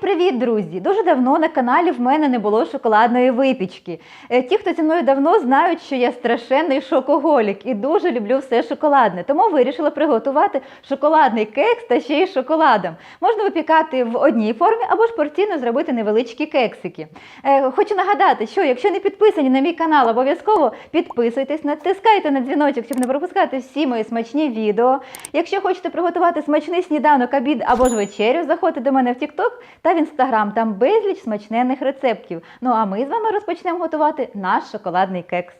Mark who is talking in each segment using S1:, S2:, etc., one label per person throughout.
S1: siempre привіт, друзі! Дуже давно на каналі в мене не було шоколадної випічки. Е, Ті, хто зі мною давно, знають, що я страшенний шокоголік і дуже люблю все шоколадне. Тому вирішила приготувати шоколадний кекс та ще й шоколадом. Можна випікати в одній формі або ж порційно зробити невеличкі кексики. Е, Хочу нагадати, що якщо не підписані на мій канал, обов'язково підписуйтесь, натискайте на дзвіночок, щоб не пропускати всі мої смачні відео. Якщо хочете приготувати смачний сніданок, обід або ж вечерю, заходьте до мене в TikTok та в Instagram. Там безліч смачнених рецептів. Ну а ми з вами розпочнемо готувати наш шоколадний кекс.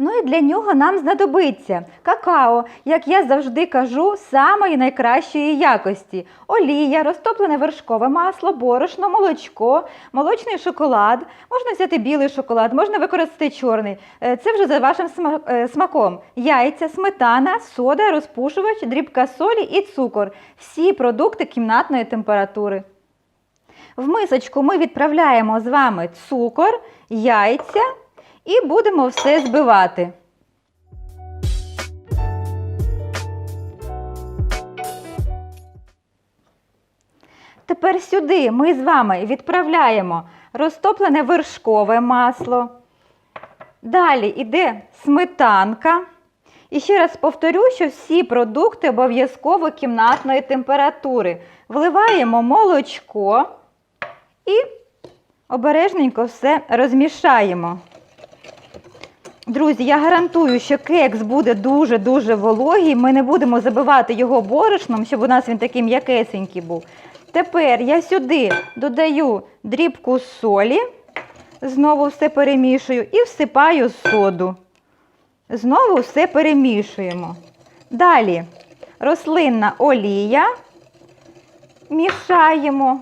S1: Ну і для нього нам знадобиться какао, як я завжди кажу, самої найкращої якості: олія, розтоплене вершкове масло, борошно, молочко, молочний шоколад. Можна взяти білий шоколад, можна використати чорний. Е, Це вже за вашим е, смаком. Яйця, сметана, сода, розпушувач, дрібка солі і цукор. Всі продукти кімнатної температури. В мисочку ми відправляємо з вами цукор, яйця і будемо все збивати. Тепер сюди ми з вами відправляємо розтоплене вершкове масло. Далі йде сметанка. І ще раз повторю, що всі продукти обов'язково кімнатної температури. Вливаємо молочко і обережненько все розмішаємо. Друзі, я гарантую, що кекс буде дуже-дуже вологий. Ми не будемо забивати його борошном, щоб у нас він такий м'якесенький був. Тепер я сюди додаю дрібку солі, знову все перемішую і всипаю соду. Знову все перемішуємо. Далі рослинна олія мішаємо.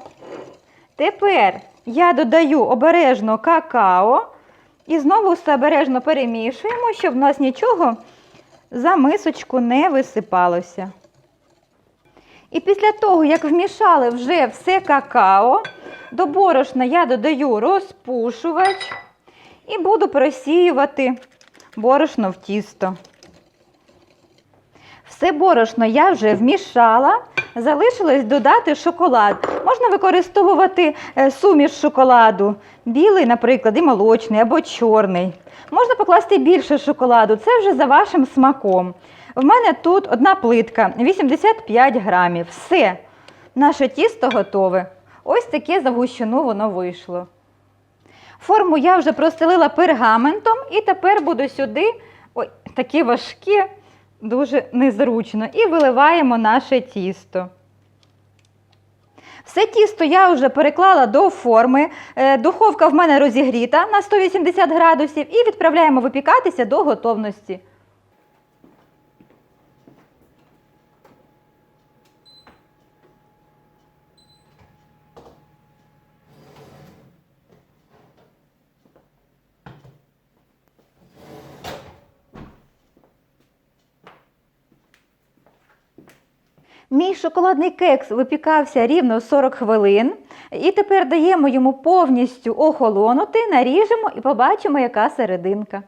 S1: Тепер я додаю обережно какао і знову все обережно перемішуємо, щоб в нас нічого за мисочку не висипалося. І після того, як вмішали вже все какао, до борошна я додаю розпушувач і буду просіювати борошно в тісто. Все борошно я вже вмішала. Залишилось додати шоколад. Можна використовувати е, суміш шоколаду, білий, наприклад, і молочний або чорний. Можна покласти більше шоколаду, це вже за вашим смаком. В мене тут одна плитка 85 грамів. Все, наше тісто готове. Ось таке загущену воно вийшло. Форму я вже простелила пергаментом і тепер буду сюди, ой, таке важке, дуже незручно, і виливаємо наше тісто. Все тісто я вже переклала до форми. Е, Духовка в мене розігріта на 180 градусів і відправляємо випікатися до готовності. Мій шоколадний кекс випікався рівно 40 хвилин. І тепер даємо йому повністю охолонути, наріжемо і побачимо, яка серединка.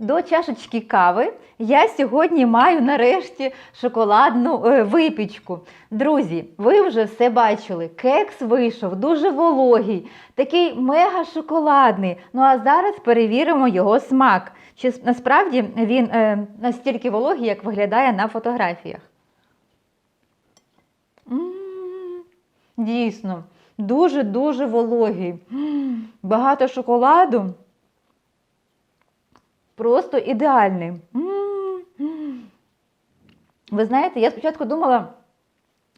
S1: До чашечки кави я сьогодні маю нарешті шоколадну е, випічку. Друзі, ви вже все бачили. Кекс вийшов дуже вологий, такий мега шоколадний. Ну а зараз перевіримо його смак. Чи насправді він е, настільки вологий, як виглядає на фотографіях. М, Дійсно, дуже-дуже вологий. М, Багато шоколаду. Просто ідеальний. Ви знаєте, я спочатку думала,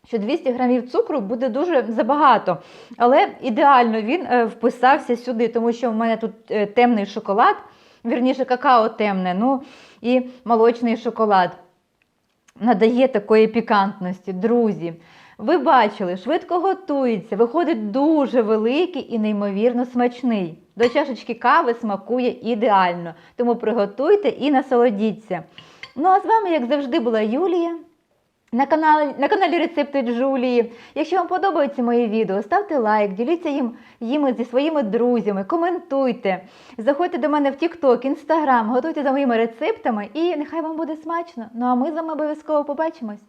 S1: що 200 грамів цукру буде дуже забагато, але ідеально він е, вписався сюди, тому що в мене тут е, темний шоколад, вірніше какао темне, ну і молочний шоколад. Надає такої пікантності, друзі. Ви бачили, швидко готується, виходить дуже великий і неймовірно смачний. До чашечки кави смакує ідеально, тому приготуйте і насолодіться. Ну а з вами, як завжди, була Юлія. На каналі, на каналі Рецепти Джулії. Якщо вам подобаються мої відео, ставте лайк, діліться їм, їми зі своїми друзями, коментуйте. Заходьте до мене в TikTok, Instagram, готуйте за моїми рецептами і нехай вам буде смачно. Ну а ми з вами обов'язково побачимось.